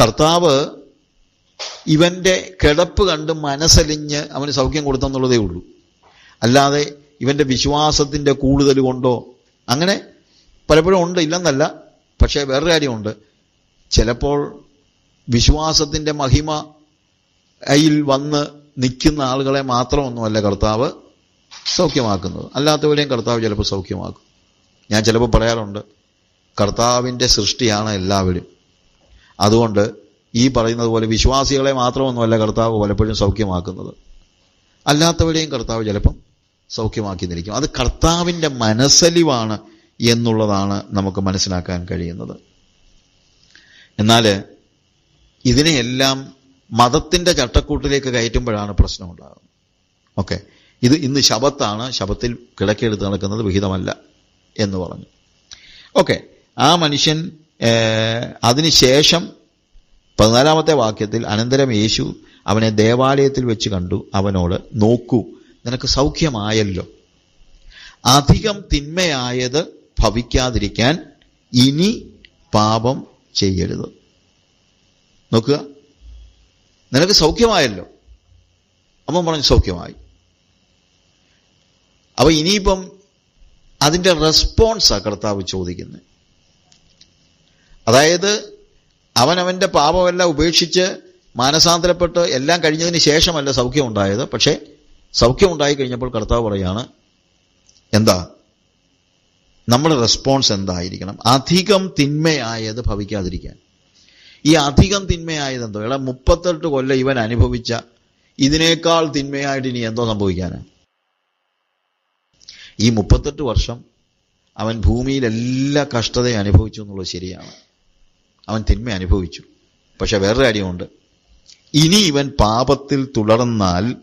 കർത്താവ് ഇവന്റെ കിടപ്പ് കണ്ട് മനസ്സലിഞ്ഞ് അവന് സൗഖ്യം കൊടുത്തെന്നുള്ളതേ ഉള്ളൂ. അല്ലാതെ ഇവന്റെ വിശ്വാസത്തിന്റെ കൂടുതൽ കൊണ്ടോ? അങ്ങനെ പലപ്പോഴും ഉണ്ട് ഇല്ലെന്നല്ല. പക്ഷേ വേറൊരു കാര്യമുണ്ട്. ചിലപ്പോൾ വിശ്വാസത്തിന്റെ മഹിമ അയിൽ വന്ന് നിൽക്കുന്ന ആളുകളെ മാത്രമൊന്നുമല്ല കർത്താവ് സൗഖ്യമാക്കുന്നത്. അല്ലാത്തവരെയും കർത്താവ് ചിലപ്പോൾ സൗഖ്യമാക്കും. ഞാൻ ചിലപ്പോൾ പറയാറുണ്ട് കർത്താവിന്റെ സൃഷ്ടിയാണ് എല്ലാവരും. അതുകൊണ്ട് ഈ പറയുന്നത് പോലെ വിശ്വാസികളെ മാത്രമൊന്നുമല്ല കർത്താവ് പലപ്പോഴും സൗഖ്യമാക്കുന്നത്. അല്ലാത്തവരെയും കർത്താവ് ചിലപ്പം സൗഖ്യമാക്കി നിൽക്കും അത് കർത്താവിന്റെ മനസ്സലിവാണ് എന്നുള്ളതാണ് നമുക്ക് മനസ്സിലാക്കാൻ കഴിയുന്നത്. എന്നാൽ ഇതിനെയെല്ലാം മതത്തിന്റെ ചട്ടക്കൂട്ടിലേക്ക് കയറ്റുമ്പോഴാണ് പ്രശ്നം ഉണ്ടാകുന്നത് ഓക്കെ. ഇത് ഇന്ന് ശബത്താണ്. ശബത്തിൽ കിടക്കെടുത്ത് നടക്കുന്നത് വിഹിതമല്ല എന്ന് പറഞ്ഞു. ഓക്കെ. ആ മനുഷ്യൻ അതിനുശേഷം പതിനാലാമത്തെ വാക്യത്തിൽ അനന്തരം യേശു അവനെ ദേവാലയത്തിൽ വെച്ച് കണ്ടു. അവനോട് നോക്കൂ നിനക്ക് സൗഖ്യമായല്ലോ. അധികം തിന്മയായത് ഭവിക്കാതിരിക്കാൻ ഇനി പാപം ചെയ്യരുത്. നോക്കുക. നിനക്ക് സൗഖ്യമായല്ലോ. അമ്മ പറഞ്ഞു സൗഖ്യമായി. അപ്പം ഇനിയിപ്പം അതിന്റെ റെസ്പോൺസാണ് കർത്താവ് ചോദിക്കുന്നത് അതായത് അവനവന്റെ പാപമെല്ലാം ഉപേക്ഷിച്ച് മാനസാന്തരപ്പെട്ട് എല്ലാം കഴിഞ്ഞതിന് ശേഷമല്ല സൗഖ്യം ഉണ്ടായത് പക്ഷേ സൗഖ്യം ഉണ്ടായി കഴിഞ്ഞപ്പോൾ കർത്താവ് പറയാണ് എന്താ? നമ്മുടെ റെസ്പോൺസ് എന്തായിരിക്കണം? അധികം തിന്മയായത് ഭവിക്കാതിരിക്കാൻ. ഈ അധികം തിന്മയായത് എന്തോ? എടാ മുപ്പത്തെട്ട് കൊല്ലം ഇവൻ അനുഭവിച്ച ഇതിനേക്കാൾ തിന്മയായിട്ട് ഇനി എന്തോ സംഭവിക്കാന്? ഈ മുപ്പത്തെട്ട് വർഷം അവൻ ഭൂമിയിൽ എല്ലാ കഷ്ടതയും അനുഭവിച്ചു എന്നുള്ളത് ശരിയാണ്. അവൻ തിന്മ അനുഭവിച്ചു. പക്ഷെ വേറൊരു കാര്യമുണ്ട്. ഇനി ഇവൻ പാപത്തിൽ തുടർന്നാൽ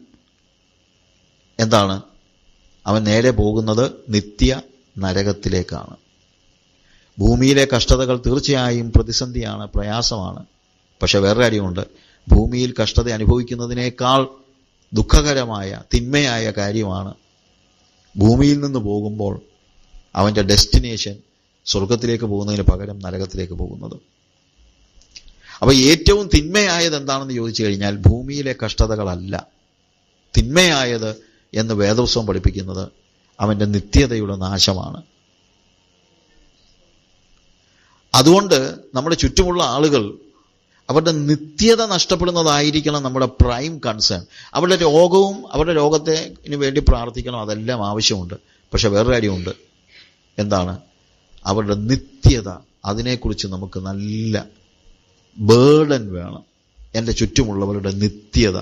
എന്താണ്? അവൻ നേരെ പോകുന്നത് നിത്യ നരകത്തിലേക്കാണ്. ഭൂമിയിലെ കഷ്ടതകൾ തീർച്ചയായും പ്രതിസന്ധിയാണ് പ്രയാസമാണ്. പക്ഷെ വേറൊരു കാര്യമുണ്ട്. ഭൂമിയിൽ കഷ്ടത അനുഭവിക്കുന്നതിനേക്കാൾ ദുഃഖകരമായ തിന്മയായ കാര്യമാണ് ഭൂമിയിൽ നിന്ന് പോകുമ്പോൾ അവന്റെ ഡെസ്റ്റിനേഷൻ സ്വർഗത്തിലേക്ക് പോകുന്നതിന് പകരം നരകത്തിലേക്ക് പോകുന്നത്. അപ്പോൾ ഏറ്റവും തിന്മയായത് എന്താണെന്ന് ചോദിച്ചു കഴിഞ്ഞാൽ ഭൂമിയിലെ കഷ്ടതകളല്ല. തിന്മയായത് എന്ന് വേദോത്സവം പഠിപ്പിക്കുന്നത് അവന്റെ നിത്യതയുടെ നാശമാണ്. അതുകൊണ്ട് നമ്മുടെ ചുറ്റുമുള്ള ആളുകൾ അവരുടെ നിത്യത നഷ്ടപ്പെടുന്നതായിരിക്കണം നമ്മുടെ പ്രൈം കൺസേൺ. അവരുടെ രോഗവും അവരുടെ രോഗത്തിന് വേണ്ടി പ്രാർത്ഥിക്കണം അതെല്ലാം ആവശ്യമുണ്ട്. പക്ഷെ വേറൊരു കാര്യമുണ്ട്. എന്താണ്? അവരുടെ നിത്യത അതിനെക്കുറിച്ച് നമുക്ക് നല്ല ബേർഡൻ വേണം. എന്റെ ചുറ്റുമുള്ളവരുടെ നിത്യത.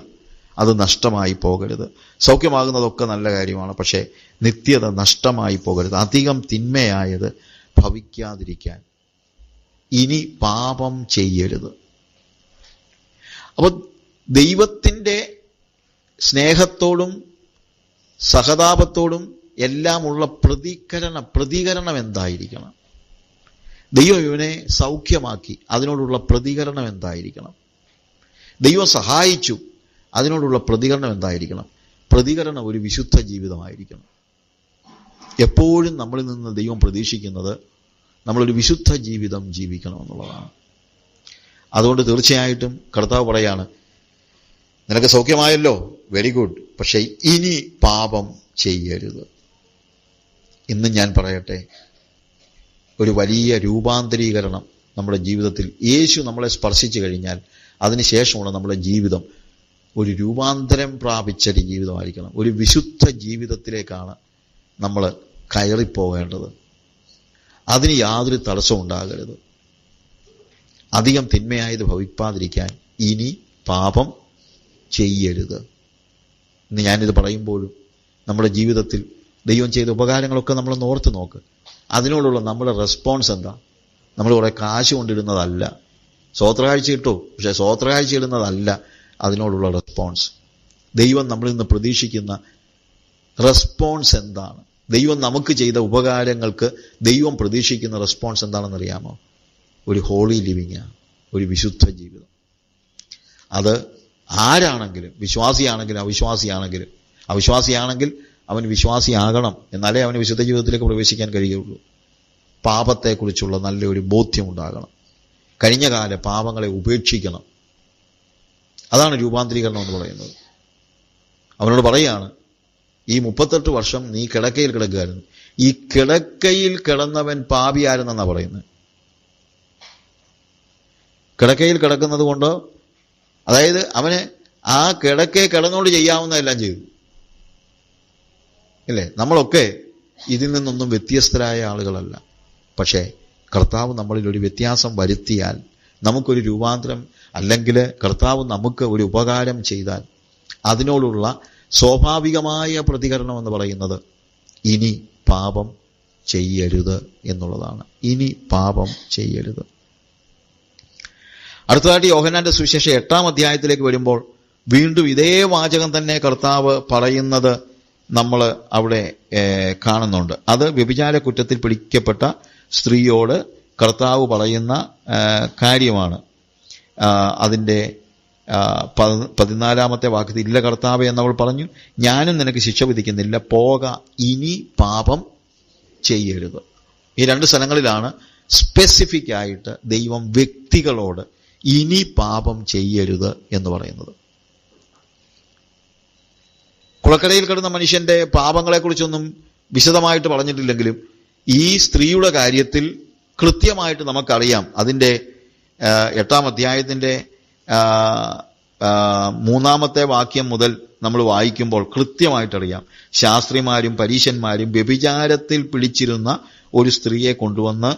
അത് നഷ്ടമായി പോകരുത്. സൗഖ്യമാകുന്നതൊക്കെ നല്ല കാര്യമാണ് പക്ഷേ നിത്യത നഷ്ടമായി പോകരുത്. അധികം തിന്മയായത് ഭവിക്കാതിരിക്കാൻ. ഇനി പാപം ചെയ്യരുത്. അപ്പോൾ ദൈവത്തിന്റെ സ്നേഹത്തോടും സഹതാപത്തോടും എല്ലാമുള്ള പ്രതികരണ പ്രതികരണം എന്തായിരിക്കണം? ദൈവം ഇവനെ സൗഖ്യമാക്കി. അതിനോടുള്ള പ്രതികരണം എന്തായിരിക്കണം? ദൈവം സഹായിച്ചു. അതിനോടുള്ള പ്രതികരണം എന്തായിരിക്കണം? പ്രതികരണം ഒരു വിശുദ്ധ ജീവിതമായിരിക്കണം. എപ്പോഴും നമ്മളിൽ നിന്ന് ദൈവം പ്രതീക്ഷിക്കുന്നത് നമ്മളൊരു വിശുദ്ധ ജീവിതം ജീവിക്കണം എന്നുള്ളതാണ് അതുകൊണ്ട് തീർച്ചയായിട്ടും കർത്താവ് പറയാണ് നിനക്ക് സൗഖ്യമായല്ലോ? വെരി ഗുഡ് പക്ഷേ ഇനി പാപം ചെയ്യരുത്. ഇന്ന് ഞാൻ പറയട്ടെ ഒരു വലിയ രൂപാന്തരീകരണം നമ്മുടെ ജീവിതത്തിൽ. യേശു നമ്മളെ സ്പർശിച്ചു കഴിഞ്ഞാൽ അതിനുശേഷമുള്ള നമ്മുടെ ജീവിതം ഒരു രൂപാന്തരം പ്രാപിച്ച ഒരു ജീവിതമായിരിക്കണം. ഒരു വിശുദ്ധ ജീവിതത്തിലേക്കാണ് നമ്മൾ കയറിപ്പോകേണ്ടത്. അതിന് യാതൊരു തടസ്സവും ഉണ്ടാകരുത്. അധികം തിന്മയായത് ഭവിപ്പാതിരിക്കാൻ ഇനി പാപം ചെയ്യരുത്. ഇന്ന് ഞാനിത് പറയുമ്പോഴും നമ്മുടെ ജീവിതത്തിൽ ദൈവം ചെയ്ത ഉപകാരങ്ങളൊക്കെ നമ്മൾ ഓർത്ത് നോക്ക്. അതിനോടുള്ള നമ്മുടെ റെസ്പോൺസ് എന്താ? നമ്മൾ കുറേ കാശ് കൊണ്ടിടുന്നതല്ല. സ്വോത്രകാഴ്ച ഇട്ടു പക്ഷേ സ്വോത്രകാഴ്ച ഇടുന്നതല്ല അതിനോടുള്ള റെസ്പോൺസ് ദൈവം നമ്മളിൽ നിന്ന് പ്രതീക്ഷിക്കുന്ന റെസ്പോൺസ് എന്താണ്? ദൈവം നമുക്ക് ചെയ്ത ഉപകാരങ്ങൾക്ക് ദൈവം പ്രതീക്ഷിക്കുന്ന റെസ്പോൺസ് എന്താണെന്നറിയാമോ? ഒരു ഹോളി ലിവിങ് ഒരു വിശുദ്ധ ജീവിതം. അത് ആരാണെങ്കിലും വിശ്വാസിയാണെങ്കിലും അവിശ്വാസിയാണെങ്കിലും അവിശ്വാസിയാണെങ്കിൽ അവൻ വിശ്വാസിയാകണം എന്നാലേ അവന് വിശുദ്ധ ജീവിതത്തിലേക്ക് പ്രവേശിക്കാൻ കഴിയുള്ളൂ. പാപത്തെക്കുറിച്ചുള്ള നല്ലൊരു ബോധ്യം ഉണ്ടാകണം കഴിഞ്ഞകാല പാപങ്ങളെ ഉപേക്ഷിക്കണം. അതാണ് രൂപാന്തരീകരണം എന്ന് പറയുന്നത്. അവനോട് പറയാണ് ഈ മുപ്പത്തെട്ട് വർഷം നീ കിടക്കയിൽ കിടക്കുകയായിരുന്നു. ഈ കിടക്കയിൽ കിടന്നവൻ പാപിയായിരുന്നെന്നാ പറയുന്നത്? കിടക്കയിൽ കിടക്കുന്നത് കൊണ്ട് അതായത് അവന് ആ കിടക്കയെ കിടന്നുകൊണ്ട് ചെയ്യാവുന്നതെല്ലാം ചെയ്തു. ഇല്ലേ? നമ്മളൊക്കെ ഇതിൽ നിന്നൊന്നും വ്യത്യസ്തരായ ആളുകളല്ല. പക്ഷേ കർത്താവ് നമ്മളിൽ ഒരു വ്യത്യാസം വരുത്തിയാൽ നമുക്കൊരു രൂപാന്തരം അല്ലെങ്കിൽ കർത്താവ് നമുക്ക് ഒരു ഉപകാരം ചെയ്താൽ അതിനോടുള്ള സ്വാഭാവികമായ പ്രതികരണം എന്ന് പറയുന്നത് ഇനി പാപം ചെയ്യരുത് എന്നുള്ളതാണ്. ഇനി പാപം ചെയ്യരുത്. അടുത്തതായിട്ട് യോഹനാന്റെ സുവിശേഷം എട്ടാം അധ്യായത്തിലേക്ക് വരുമ്പോൾ വീണ്ടും ഇതേ വാചകം തന്നെ കർത്താവ് പറയുന്നത് നമ്മൾ അവിടെ കാണുന്നുണ്ട്. അത് വ്യഭിചാര കുറ്റത്തിൽ പിടിക്കപ്പെട്ട സ്ത്രീയോട് കർത്താവ് പറയുന്ന കാര്യമാണ്. അതിന്റെ പതിനാലാമത്തെ വാക്യത്തിൽ ഇല്ല കർത്താവ് എന്നവൾ പറഞ്ഞു ഞാനും നിനക്ക് ശിക്ഷ വിധിക്കുന്നില്ല. പോക ഇനി പാപം ചെയ്യരുത്. ഈ രണ്ട് സ്ഥലങ്ങളിലാണ് സ്പെസിഫിക് ആയിട്ട് ദൈവം വ്യക്തികളോട് ഇനി പാപം ചെയ്യരുത് എന്ന് പറയുന്നത്. കുളക്കടയിൽ കിടന്ന മനുഷ്യന്റെ പാപങ്ങളെക്കുറിച്ചൊന്നും വിശദമായിട്ട് പറഞ്ഞിട്ടില്ലെങ്കിലും ഈ സ്ത്രീയുടെ കാര്യത്തിൽ കൃത്യമായിട്ട് നമുക്കറിയാം. അതിന്റെ എട്ടാം അധ്യായത്തിന്റെ മൂന്നാമത്തെ വാക്യം മുതൽ നമ്മൾ വായിക്കുമ്പോൾ കൃത്യമായിട്ടറിയാം. ശാസ്ത്രിമാരും പരീശന്മാരും വ്യഭിചാരത്തിൽ പിടിച്ചിരുന്ന ഒരു സ്ത്രീയെ കൊണ്ടുവന്ന്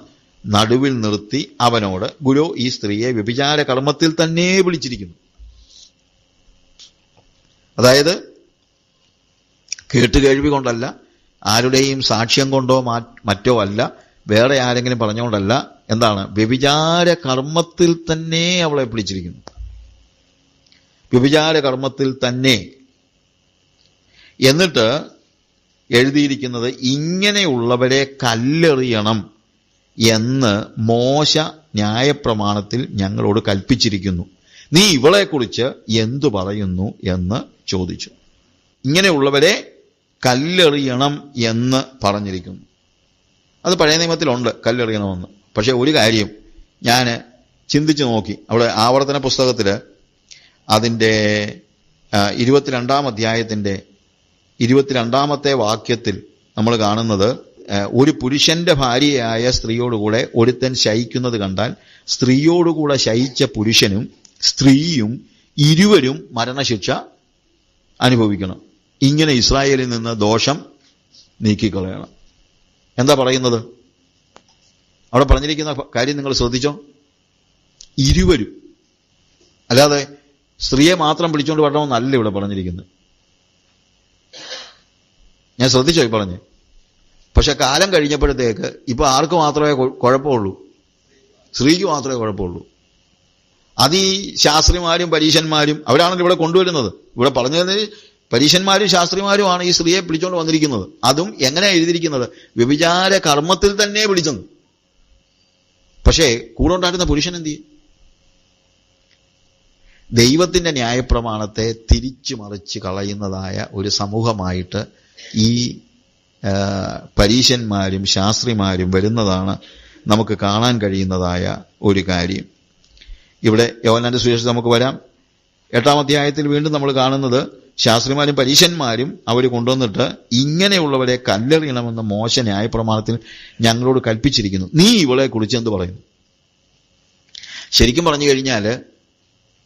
നടുവിൽ നിർത്തി അവനോട് ഗുരു ഈ സ്ത്രീയെ വ്യഭിചാര കർമ്മത്തിൽ തന്നെ വിളിച്ചിരിക്കുന്നു. അതായത് കേട്ടുകേഴ്വി കൊണ്ടല്ല ആരുടെയും സാക്ഷ്യം കൊണ്ടോ മറ്റോ അല്ല വേറെ ആരെങ്കിലും പറഞ്ഞുകൊണ്ടല്ല എന്താണ് വ്യഭിചാര കർമ്മത്തിൽ തന്നെ അവളെ പിടിച്ചിരിക്കുന്നു. വ്യഭിചാര കർമ്മത്തിൽ തന്നെ. എന്നിട്ട് എഴുതിയിരിക്കുന്നത് ഇങ്ങനെയുള്ളവരെ കല്ലെറിയണം എന്ന് മോശ ന്യായപ്രമാണത്തിൽ ഞങ്ങളോട് കൽപ്പിച്ചിരിക്കുന്നു. നീ ഇവളെക്കുറിച്ച് എന്തു പറയുന്നു എന്ന് ചോദിച്ചു. ഇങ്ങനെയുള്ളവരെ കല്ലെറിയണം എന്ന് പറഞ്ഞിരിക്കുന്നു. അത് പഴയ നിയമത്തിലുണ്ട് കല്ലെറിയണമെന്ന്. പക്ഷേ ഒരു കാര്യം ഞാൻ ചിന്തിച്ചു നോക്കി. അവിടെ ആവർത്തന പുസ്തകത്തിൽ അതിന്റെ ഇരുപത്തിരണ്ടാം അധ്യായത്തിന്റെ ഇരുപത്തിരണ്ടാമത്തെ വാക്യത്തിൽ നമ്മൾ കാണുന്നത് ഒരു പുരുഷന്റെ ഭാര്യയായ സ്ത്രീയോടുകൂടെ ഒരുത്തൻ ശയിക്കുന്നത് കണ്ടാൽ സ്ത്രീയോടുകൂടെ ശയിച്ച പുരുഷനും സ്ത്രീയും ഇരുവരും മരണശിക്ഷ അനുഭവിക്കണം. ഇങ്ങനെ ഇസ്രായേലിൽ നിന്ന് ദോഷം നീക്കിക്കളയണം. എന്താ പറയുന്നത്? അവിടെ പറഞ്ഞിരിക്കുന്ന കാര്യം നിങ്ങൾ ശ്രദ്ധിച്ചോ? ഇരുവരും. അല്ലാതെ സ്ത്രീയെ മാത്രം പിടിച്ചുകൊണ്ട് വരണമെന്നല്ല ഇവിടെ പറഞ്ഞിരിക്കുന്നത്. ഞാൻ ശ്രദ്ധിച്ചോ ഈ പറഞ്ഞ്? പക്ഷെ കാലം കഴിഞ്ഞപ്പോഴത്തേക്ക് ഇപ്പൊ ആർക്ക് മാത്രമേ കുഴപ്പമുള്ളൂ? സ്ത്രീക്ക് മാത്രമേ കുഴപ്പമുള്ളൂ. അത് ഈ ശാസ്ത്രിമാരും പരീശന്മാരും അവരാണല്ലോ ഇവിടെ കൊണ്ടുവരുന്നത്. ഇവിടെ പറഞ്ഞു തരുന്നത് പരീശന്മാരും ശാസ്ത്രിമാരുമാണ് ഈ സ്ത്രീയെ പിടിച്ചുകൊണ്ട് വന്നിരിക്കുന്നത്. അതും എങ്ങനെ എഴുതിയിരിക്കുന്നത്? വ്യഭിചാര കർമ്മത്തിൽ തന്നെ പിടിച്ചെന്ന്. പക്ഷേ കൂടെ ഉണ്ടായിരുന്ന പുരുഷൻ എന്ത് ചെയ്യും? ദൈവത്തിന്റെ ന്യായപ്രമാണത്തെ തിരിച്ചു മറിച്ച് കളയുന്നതായ ഒരു സമൂഹമായിട്ട് ഈ പരീഷന്മാരും ശാസ്ത്രിമാരും വരുന്നതാണ് നമുക്ക് കാണാൻ കഴിയുന്നതായ ഒരു കാര്യം. ഇവിടെ യോനാന്റെ സുവിശേഷം നമുക്ക് വരാം. എട്ടാം അധ്യായത്തിൽ വീണ്ടും നമ്മൾ കാണുന്നത് ശാസ്ത്രിമാരും പരീശന്മാരും അവർ കൊണ്ടുവന്നിട്ട് ഇങ്ങനെയുള്ളവരെ കല്ലെറിയണമെന്ന് മോശ ന്യായപ്രമാണത്തിൽ ഞങ്ങളോട് കൽപ്പിച്ചിരിക്കുന്നു. നീ ഇവളെ കുറിച്ച് എന്ത് പറയുന്നു? ശരിക്കും പറഞ്ഞു കഴിഞ്ഞാൽ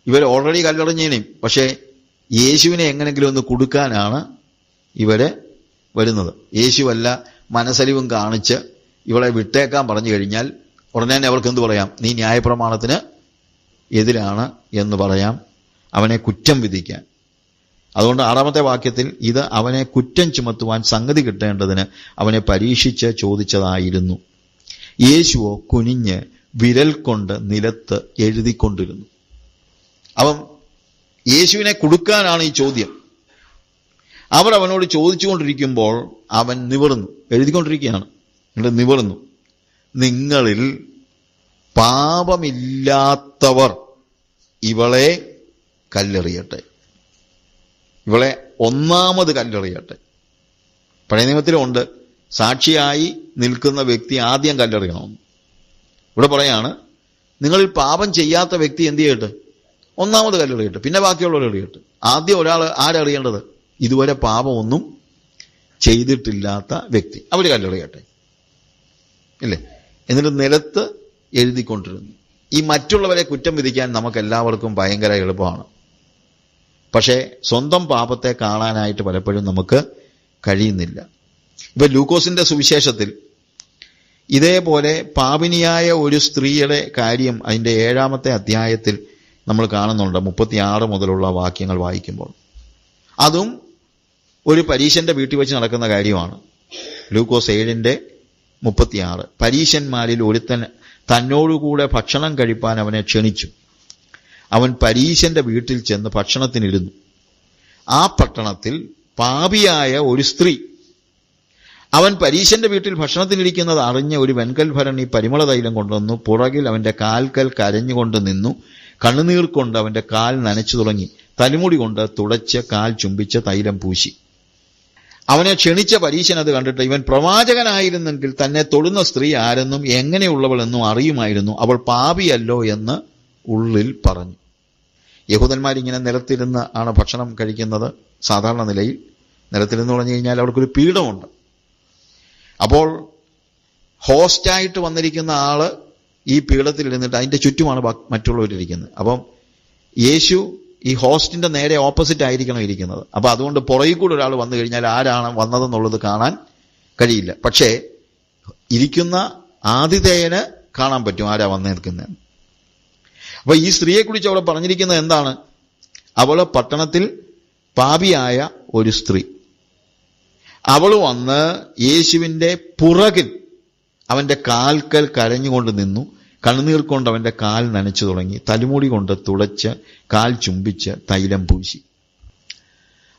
ഇവർ ഓൾറെഡി കല്ലെറിഞ്ഞേനെയും പക്ഷേ യേശുവിനെ എങ്ങനെങ്കിലും ഒന്ന് കൊടുക്കാനാണ് ഇവർ വരുന്നത്. യേശുവല്ല മനസ്സലിവും കാണിച്ച് ഇവളെ വിട്ടേക്കാൻ പറഞ്ഞു കഴിഞ്ഞാൽ ഉടനെ തന്നെ അവർക്ക് എന്ത് പറയാം? നീ ന്യായപ്രമാണത്തിന് എതിരാണ് എന്ന് പറയാം. അവനെ കുറ്റം വിധിക്കാൻ. അതുകൊണ്ട് ആറാമത്തെ വാക്യത്തിൽ ഇത് അവനെ കുറ്റം ചുമത്തുവാൻ സംഗതി കിട്ടേണ്ടതിന് അവനെ പരീക്ഷിച്ച് ചോദിച്ചതായിരുന്നു. യേശുവോ കുനിഞ്ഞ് വിരൽ കൊണ്ട് നിലത്ത് എഴുതിക്കൊണ്ടിരുന്നു. അവൻ യേശുവിനെ കൊടുക്കാനാണ് ഈ ചോദ്യം. അവർ അവനോട് ചോദിച്ചുകൊണ്ടിരിക്കുമ്പോൾ അവൻ നിവർന്നു. എഴുതിക്കൊണ്ടിരിക്കുകയാണ്. എന്നിട്ട് നിവർന്നു. നിങ്ങളിൽ പാപമില്ലാത്തവർ ഇവളെ കല്ലെറിയട്ടെ. ഇവളെ ഒന്നാമത് കല്ലെറിയട്ടെ. പഴയ നിയമത്തിലുമുണ്ട് സാക്ഷിയായി നിൽക്കുന്ന വ്യക്തി ആദ്യം കല്ലെറിയണമെന്ന് ഇവിടെ പറയാണ് നിങ്ങളിൽ പാപം ചെയ്യാത്ത വ്യക്തി എന്ത് ചെയ്യട്ടെ? ഒന്നാമത് കല്ലെറിയട്ടെ പിന്നെ ബാക്കിയുള്ളവർ എറിയട്ടെ. ആദ്യം ഒരാൾ ആരറിയേണ്ടത് ഇതുവരെ പാപമൊന്നും ചെയ്തിട്ടില്ലാത്ത വ്യക്തി. അവർ കല്ലെറിയട്ടെ. ഇല്ലേ? എന്നിട്ട് നിലത്ത് എഴുതിക്കൊണ്ടിരുന്നു. ഈ മറ്റുള്ളവരെ കുറ്റം വിധിക്കാൻ നമുക്ക് എല്ലാവർക്കും ഭയങ്കര എളുപ്പമാണ്. പക്ഷേ സ്വന്തം പാപത്തെ കാണാനായിട്ട് പലപ്പോഴും നമുക്ക് കഴിയുന്നില്ല. ഇപ്പൊ ലൂക്കോസിന്റെ സുവിശേഷത്തിൽ ഇതേപോലെ പാപിനിയായ ഒരു സ്ത്രീയുടെ കാര്യം അതിന്റെ ഏഴാമത്തെ അധ്യായത്തിൽ നമ്മൾ കാണുന്നുണ്ട് മുപ്പത്തിയാറ് മുതലുള്ള വാക്യങ്ങൾ വായിക്കുമ്പോൾ. അതും ഒരു പരീശന്റെ വീട്ടിൽ വെച്ച് നടക്കുന്ന കാര്യമാണ്. ലൂക്കോസ് ഏഴിന്റെ മുപ്പത്തിയാറ്. പരീശന്മാരിൽ ഒരുത്തൻ തന്നോടുകൂടെ ഭക്ഷണം കഴിപ്പാൻ അവനെ ക്ഷണിച്ചു. അവൻ പരീശന്റെ വീട്ടിൽ ചെന്ന് ഭക്ഷണത്തിനിരുന്നു. ആ പട്ടണത്തിൽ പാപിയായ ഒരു സ്ത്രീ. അവൻ പരീശന്റെ വീട്ടിൽ ഭക്ഷണത്തിനിരിക്കുന്നത് അറിഞ്ഞ ഒരു വെൺകൽ ഭരണി പരിമള തൈലം കൊണ്ടുവന്നു. പുറകിൽ അവന്റെ കാൽക്കൽ കരഞ്ഞുകൊണ്ട് നിന്നു. കണ്ണുനീർ കൊണ്ട് അവന്റെ കാൽ നനച്ചു തുടങ്ങി. തലിമുടി കൊണ്ട് തുടച്ച് കാൽ ചുംബിച്ച് തൈലം പൂശി. അവനെ ക്ഷണിച്ച പരീശൻ അത് കണ്ടിട്ട് ഇവൻ പ്രവാചകനായിരുന്നെങ്കിൽ തന്നെ തൊടുന്ന സ്ത്രീ ആരെന്നും എങ്ങനെയുള്ളവളെന്നും അറിയുമായിരുന്നു. അവൾ പാപിയല്ലോ എന്ന് ഉള്ളിൽ പറഞ്ഞു. യഹൂദന്മാരിങ്ങനെ നിലത്തിരുന്ന് ആണ് ഭക്ഷണം കഴിക്കുന്നത് സാധാരണ നിലയിൽ. നിലത്തിരുന്ന് പറഞ്ഞു കഴിഞ്ഞാൽ അവർക്കൊരു പീഠമുണ്ട് അപ്പോൾ ഹോസ്റ്റായിട്ട് വന്നിരിക്കുന്ന ആൾ ഈ പീഠത്തിൽ ഇരുന്നിട്ട് അതിന്റെ ചുറ്റുമാണ് മറ്റുള്ളവരിരിക്കുന്നത്. അപ്പം യേശു ഈ ഹോസ്റ്റിന്റെ നേരെ ഓപ്പോസിറ്റ് ആയിരിക്കണം ഇരിക്കുന്നത്. അപ്പൊ അതുകൊണ്ട് പുറകിൽ കൂടെ ഒരാൾ വന്നു കഴിഞ്ഞാൽ ആരാണ് വന്നതെന്നുള്ളത് കാണാൻ കഴിയില്ല. പക്ഷേ ഇരിക്കുന്ന ആതിഥേയന് കാണാൻ പറ്റും ആരാ വന്നു നിൽക്കുന്നത് അപ്പൊ ഈ സ്ത്രീയെ കുറിച്ച് അവിടെ പറഞ്ഞിരിക്കുന്നത് എന്താണ്? അവൾ പട്ടണത്തിൽ പാപിയായ ഒരു സ്ത്രീ. അവൾ വന്ന് യേശുവിന്റെ പുറകിൽ അവന്റെ കാൽക്കൽ കരഞ്ഞുകൊണ്ട് നിന്നു. കണ്ണുനീർ കൊണ്ട് അവന്റെ കാൽ നനച്ചു തുടങ്ങി. തലമുടി കൊണ്ട് തുളച്ച് കാൽ ചുംബിച്ച് തൈലം പൂശി.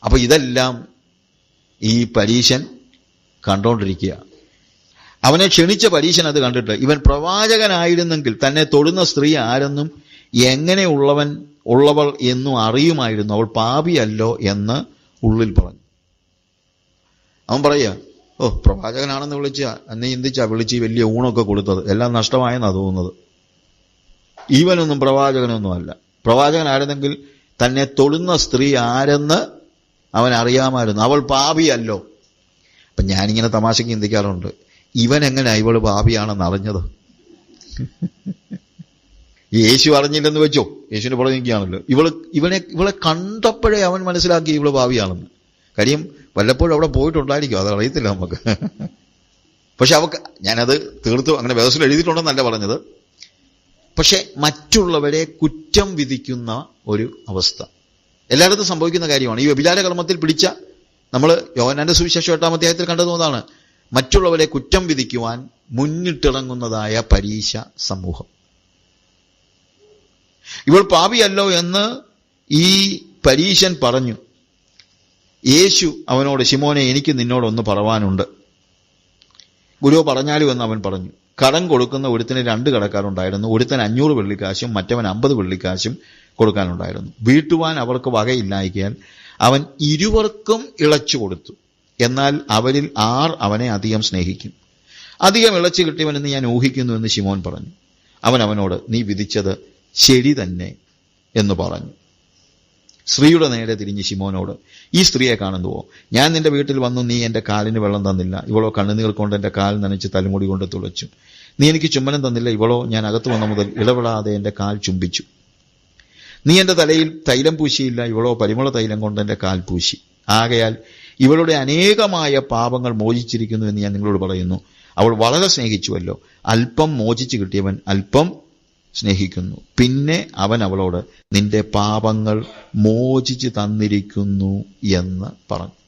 അപ്പൊ ഇതെല്ലാം ഈ പരീശൻ കണ്ടോണ്ടിരിക്കുക. അവനെ ക്ഷണിച്ച പരീശൻ അത് കണ്ടിട്ട് ഇവൻ പ്രവാചകനായിരുന്നെങ്കിൽ തന്നെ തൊടുന്ന സ്ത്രീ ആരെന്നും എങ്ങനെയുള്ളവൻ ഉള്ളവൾ എന്നും അറിയുമായിരുന്നു. അവൾ പാപിയല്ലോ എന്ന് ഉള്ളിൽ പറഞ്ഞു. അവൻ പറയുക ഓ പ്രവാചകനാണെന്ന് വിളിച്ച എന്നെ ചിന്തിച്ചാ വിളിച്ച് വലിയ ഊണൊക്കെ കൊടുത്തത്? എല്ലാം നഷ്ടമായെന്നാ തോന്നുന്നത്. ഈവനൊന്നും പ്രവാചകനൊന്നും അല്ല. പ്രവാചകനായിരുന്നെങ്കിൽ തന്നെ തൊടുന്ന സ്ത്രീ ആരെന്ന് അവൻ അറിയാമായിരുന്നു. അവൾ പാപിയല്ലോ. അപ്പൊ ഞാനിങ്ങനെ തമാശയ്ക്ക് ചിന്തിക്കാറുണ്ട്. ഇവൻ എങ്ങനെ ഇവൾ പാപിയാണെന്ന് അറിഞ്ഞത്? യേശു അറിഞ്ഞില്ലെന്ന് വെച്ചോ. യേശുവിന്റെ പുറകെ ഇവൾ ഇവനെ ഇവളെ കണ്ടപ്പോഴേ അവൻ മനസ്സിലാക്കി ഇവൾ ഭാവിയാണെന്ന്. കാര്യം വല്ലപ്പോഴും അവിടെ പോയിട്ടുണ്ടായിരിക്കും. അത് അറിയത്തില്ല നമുക്ക്. പക്ഷെ അവക്ക് ഞാനത് തീർത്തു അങ്ങനെ വ്യവസ്ഥയിൽ എഴുതിയിട്ടുണ്ടെന്നല്ല പറഞ്ഞത്. പക്ഷെ മറ്റുള്ളവരെ കുറ്റം വിധിക്കുന്ന ഒരു അവസ്ഥ. എല്ലായിടത്തും സംഭവിക്കുന്ന കാര്യമാണ്. ഈ വ്യഭിചാര കർമ്മത്തിൽ പിടിച്ച നമ്മൾ യോഹനാന്റെ സുവിശേഷം എട്ടാം അധ്യായത്തിൽ കണ്ടതുകൊണ്ടാണ് മറ്റുള്ളവരെ കുറ്റം വിധിക്കുവാൻ മുന്നിട്ടിറങ്ങുന്നതായ പരീക്ഷ സമൂഹം. ഇവൾ പാപിയല്ലോ എന്ന് ഈ പരീശൻ പറഞ്ഞു. യേശു അവനോട് ശിമോനെ എനിക്ക് നിന്നോടൊന്ന് പറവാനുണ്ട്. ഗുരു പറഞ്ഞാലും എന്ന് അവൻ പറഞ്ഞു. കടം കൊടുക്കുന്ന ഒരുത്തിന് രണ്ട് കടക്കാരുണ്ടായിരുന്നു. ഒരുത്തൻ അഞ്ഞൂറ് വെള്ളിക്കാശും മറ്റവൻ അമ്പത് വെള്ളിക്കാശും കൊടുക്കാനുണ്ടായിരുന്നു. വീട്ടുവാൻ അവർക്ക് വകയില്ലായിക്കാൻ അവൻ ഇരുവർക്കും ഇളച്ചു കൊടുത്തു. എന്നാൽ അവരിൽ ആർ അവനെ അധികം സ്നേഹിക്കും. അധികം ഇളച്ചു കിട്ടിയവനെന്ന് ഞാൻ ഊഹിക്കുന്നു എന്ന് ശിമോൻ പറഞ്ഞു. അവൻ അവനോട് നീ വിധിച്ചത് ശരി തന്നെ എന്ന് പറഞ്ഞു. സ്ത്രീയുടെ നേരെ തിരിഞ്ഞ് ശിമോനോട് ഈ സ്ത്രീയെ കാണുന്നുവോ? ഞാൻ നിന്റെ വീട്ടിൽ വന്നു നീ എന്റെ കാലിന് വെള്ളം തന്നില്ല. ഇവളോ കണ്ണുനീർ കൊണ്ട് എന്റെ കാൽ നനച്ച് തലമുടി കൊണ്ട് തുളച്ചു. നീ എനിക്ക് ചുമ്മനം തന്നില്ല. ഇവളോ ഞാൻ അകത്ത് വന്ന മുതൽ ഇടപെടാതെ എന്റെ കാൽ ചുംബിച്ചു. നീ എന്റെ തലയിൽ തൈലം പൂശിയില്ല. ഇവളോ പരിമള തൈലം കൊണ്ട് എന്റെ കാൽ പൂശി. ആകയാൽ ഇവളുടെ അനേകമായ പാപങ്ങൾ മോചിച്ചിരിക്കുന്നു എന്ന് ഞാൻ നിങ്ങളോട് പറയുന്നു. അവൾ വളരെ സ്നേഹിച്ചുവല്ലോ. അല്പം മോചിച്ചു കിട്ടിയവൻ അല്പം സ്നേഹിക്കുന്നു. പിന്നെ അവൻ അവളോട് നിന്റെ പാപങ്ങൾ മോചിച്ച് തന്നിരിക്കുന്നു എന്ന് പറഞ്ഞു.